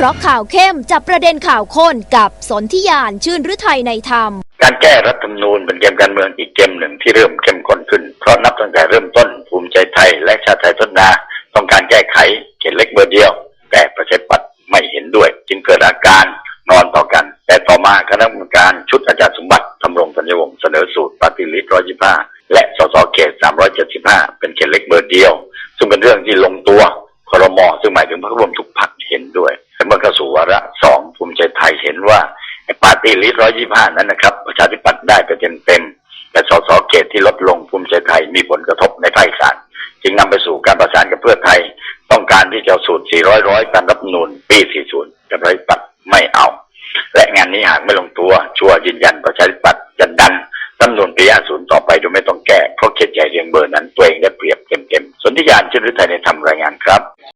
เพราะข่าวเข้มจับประเด็นข่าวข้นกับสนธิยานชื่นฤทัยในธรรม การแก้รัฐธรรมนูญเป็นเกมการเมืองอีกเกมหนึ่งที่เริ่มเข้มข้นขึ้น เพราะนับตั้งแต่เริ่มต้นภูมิใจไทยและชาติไทยต้นนา ต้องการแก้ไขเขตเล็กเบอร์เดียว แต่ประชาธิปัตย์ไม่เห็นด้วย จึงเกิดอาการนอนต่อกัน แต่ต่อมาคณะกรรมการชุดอาจารย์สมบัติทำรงธัญญวงศ์เสนอสูตรปฏิริษร้อยยี่ห้าและสสเขตสามร้อยเจ็ดสิบห้าเป็นเขตเล็กเบอร์เดียว ซึ่งเป็นเรื่องที่ลงตัวครมอซึ่งหมายถึงพรรครวมทุกพรรคเห็นด้วย ตีลิตร้อยยี่ห้านั้นนะครับ ประชาธิปัตย์ได้เป็นเต็มแต่สสเขตที่ลดลงภูมิใจไทยมีผลกระทบในภาคอีสานจึงนำไปสู่การประสานกับเพื่อไทย ต้องการที่จะสูตร 400 ร้อยการรับนูนปี 40ประชาธิปัตย์ไม่เอา และงานนี้หากไม่ลงตัวชัวยืนยันประชาธิปัตย์จะดันตั้นูนปี 50 ต่อไปโดยไม่ต้องแก้เพราะเขตใหญ่เรียงเบอร์นั้นตัวเองได้เปรียบเต็มๆสนธิยานชื่นฤทัยในทำรายงานครับ